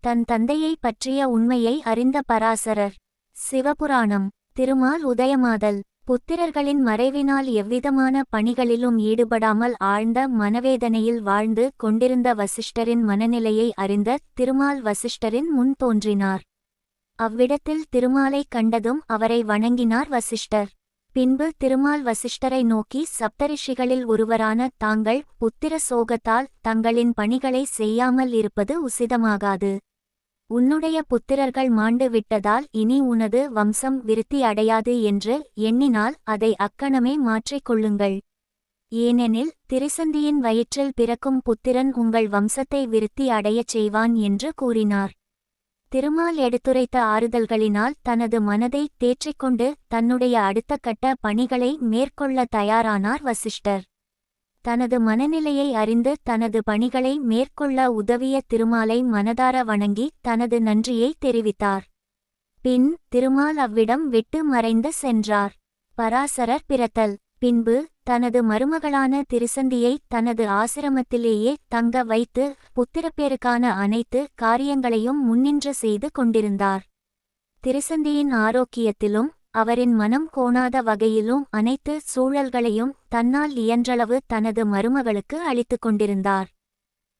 தன் தந்தையை பற்றிய உண்மையை அறிந்த பராசரர். சிவபுராணம். திருமால் உதயமாதல். புத்திரர்களின் மறைவினால் எவ்விதமான பணிகளிலும் ஈடுபடாமல் ஆழ்ந்த மனவேதனையில் வாழ்ந்து கொண்டிருந்த வசிஷ்டரின் மனநிலையை அறிந்த திருமால் வசிஷ்டரின் முன் தோன்றினார். அவ்விடத்தில் திருமாலை கண்டதும் அவரை வணங்கினார் வசிஷ்டர். பின்பு திருமால் வசிஷ்டரை நோக்கி சப்தரிஷிகளில் ஒருவரான தாங்கள் புத்திர சோகத்தால் தங்களின் பணிகளை செய்யாமல் இருப்பது உசிதமாகாது. உன்னுடைய புத்திரர்கள் மாண்டு விட்டதால் இனி உனது வம்சம் விருத்தி அடையாது என்று எண்ணினால் அதை அக்கணமே மாற்றிக் கொள்ளுங்கள். ஏனெனில் திருசந்தியின் வயிற்றில் பிறக்கும் புத்திரன் உங்கள் வம்சத்தை விருத்தி அடையச் செய்வான் என்று கூறினார். திருமால் எடுத்துரைத்த ஆறுதல்களினால் தனது மனதை தேற்றிக்கொண்டு தன்னுடைய அடுத்த கட்ட பணிகளை மேற்கொள்ள தயாரானார் வசிஷ்டர். தனது மனநிலையை அறிந்து தனது பணிகளை மேற்கொள்ள உதவிய திருமாலை மனதார வணங்கி தனது நன்றியை தெரிவித்தார். பின் திருமால் அவ்விடம் விட்டு மறைந்து சென்றார். பராசரர் பிறத்தல். பின்பு தனது மருமகளான திருசந்தியை தனது ஆசிரமத்திலேயே தங்க வைத்து புத்திரப்பேருக்கான அனைத்து காரியங்களையும் முன்னின்று செய்து கொண்டிருந்தார். திருசந்தியின் ஆரோக்கியத்திலும் அவரின் மனம் கோணாத வகையிலும் அனைத்து சூழல்களையும் தன்னால் இயன்றளவு தனது மருமகளுக்கு அளித்துக் கொண்டிருந்தார்.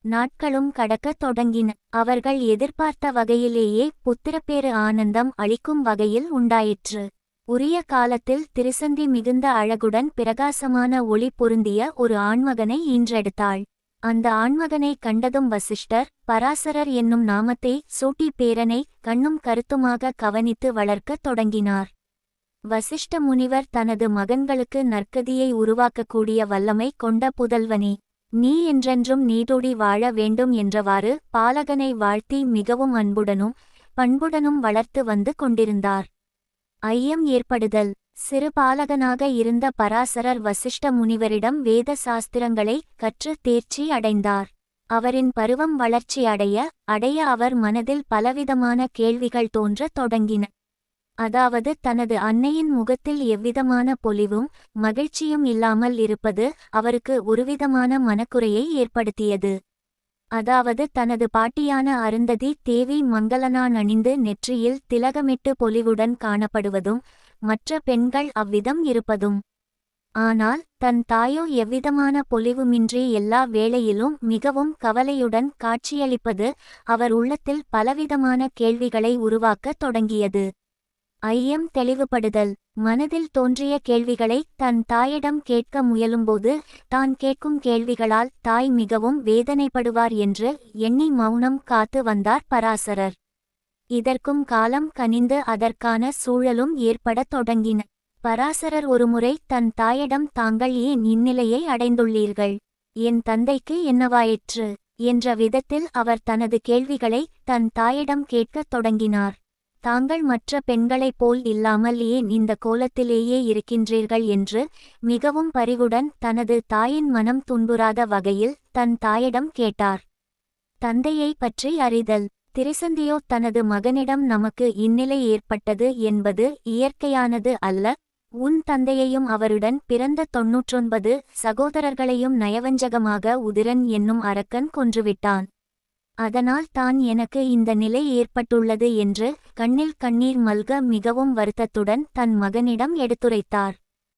நாட்களும் கடக்கத் தொடங்கின. அவர்கள் எதிர்பார்த்த வகையிலேயே புத்திரப்பேறு ஆனந்தம் அளிக்கும் வகையில் உண்டாயிற்று. உரிய காலத்தில் திருசந்தி மிகுந்த அழகுடன் பிரகாசமான ஒளி பொருந்திய ஒரு ஆண்மகனை ஈன்றெடுத்தாள். அந்த ஆண்மகனை கண்டதும் வசிஷ்டர் பராசரர் என்னும் நாமத்தை சூட்டி பேரனை கண்ணும் கருத்துமாக கவனித்து வளர்க்கத் தொடங்கினார். வசிஷ்ட முனிவர் தனது மகன்களுக்கு நற்கதியை உருவாக்கக்கூடிய வல்லமை கொண்ட புதல்வனே. நீ என்றென்றும் நீடோடி வாழ வேண்டும் என்றவாறு பாலகனை வாழ்த்தி மிகவும் அன்புடனும் பண்புடனும் வளர்த்து வந்து கொண்டிருந்தார். ஐயம் ஏற்படுதல். சிறு பாலகனாக இருந்த பராசரர் வசிஷ்ட முனிவரிடம் வேத சாஸ்திரங்களை கற்று தேர்ச்சி அடைந்தார். அவரின் பருவம் வளர்ச்சி அடைய அடைய அவர் மனதில் பலவிதமான கேள்விகள் தோன்றத் தொடங்கின. அதாவது தனது அன்னையின் முகத்தில் எவ்விதமான பொலிவும் மகிழ்ச்சியும் இல்லாமல் இருப்பது அவருக்கு ஒருவிதமான மனக்குறையை ஏற்படுத்தியது. அதாவது தனது பாட்டியான அருந்ததி தேவி மங்களனான் அணிந்து நெற்றியில் திலகமிட்டு பொலிவுடன் காணப்படுவதும் மற்ற பெண்கள் அவ்விதம் இருப்பதும். ஆனால் தன் தாயோ எவ்விதமான பொலிவுமின்றி எல்லா வேளையிலும் மிகவும் கவலையுடன் காட்சியளிப்பது அவர் உள்ளத்தில் பலவிதமான கேள்விகளை உருவாக்கத் தொடங்கியது. ஐயம் தெளிவுபடுதல். மனதில் தோன்றிய கேள்விகளை தன் தாயிடம் கேட்க முயலும்போது தான் கேட்கும் கேள்விகளால் தாய் மிகவும் வேதனைப்படுவார் என்று எண்ணி மௌனம் காத்து வந்தார் பராசரர். இதற்கும் காலம் கனிந்து அதற்கான சூழலும் ஏற்படத் தொடங்கின. பராசரர் ஒருமுறை தன் தாயிடம் தாங்கள் ஏன் இந்நிலையை அடைந்துள்ளீர்கள்? என் தந்தைக்கு என்னவாயிற்று? என்ற விதத்தில் அவர் தனது கேள்விகளை தன் தாயிடம் கேட்கத் தொடங்கினார். தாங்கள் மற்ற பெண்களைப் போல் இல்லாமல் ஏன் இந்த கோலத்திலேயே இருக்கின்றீர்கள் என்று மிகவும் பரிவுடன் தனது தாயின் மனம் துன்புறாத வகையில் தன் தாயிடம் கேட்டார். தந்தையை பற்றி அறிதல். திரிசந்தியோ தனது மகனிடம் நமக்கு இந்நிலை ஏற்பட்டது என்பது இயற்கையானது அல்ல. உன் தந்தையையும் அவருடன் பிறந்த தொன்னூற்றொன்பது சகோதரர்களையும் நயவஞ்சகமாக உதிரன் என்னும் அரக்கன் கொன்றுவிட்டான். அதனால் தான் எனக்கு இந்த நிலை ஏற்பட்டுள்ளது என்று கண்ணில் கண்ணீர் மல்க மிகவும் வருத்தத்துடன் தன் மகனிடம் எடுத்துரைத்தார்.